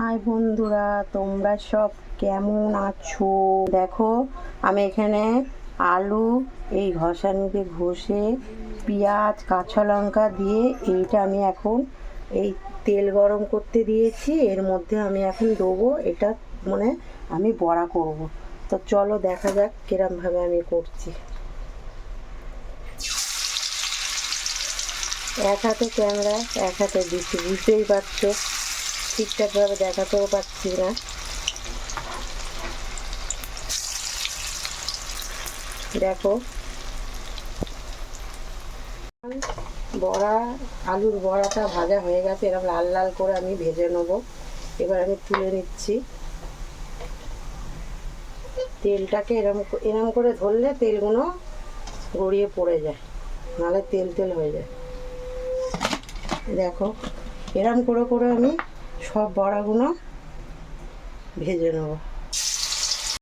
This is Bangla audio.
হাই বন্ধুরা, তোমরা সব কেমন আছো? দেখো, আমি এখানে আলু, এই ঘষানিতে ঘষে পেঁয়াজ, কাঁচা লঙ্কা দিয়ে এইটা আমি এখন এই তেল গরম করতে দিয়েছি। এর মধ্যে আমি এখন দেবো এটা মানে আমি বড়া করব। তো চলো দেখা যাক কিরমভাবে আমি করছি। এক হাতে ক্যামেরা, এক হাতে দিচ্ছি বুঝতেই পারছ। ঠিকঠাকভাবে দেখাতেও পাচ্ছি না। দেখো। বড়া, আলুর বড়াটা ভাজা হয়ে গেছে, এরকম লাল লাল করে আমি ভেজে নেব। এবার আমি তুলে নিচ্ছি। তেলটাকে এরম এরম করে ধরলে তেলগুলো গড়িয়ে পড়ে যায়, নাহলে তেল তেল হয়ে যায়। দেখো, এরম করে করে আমি সব বড়াগুলো ভেজে নেব।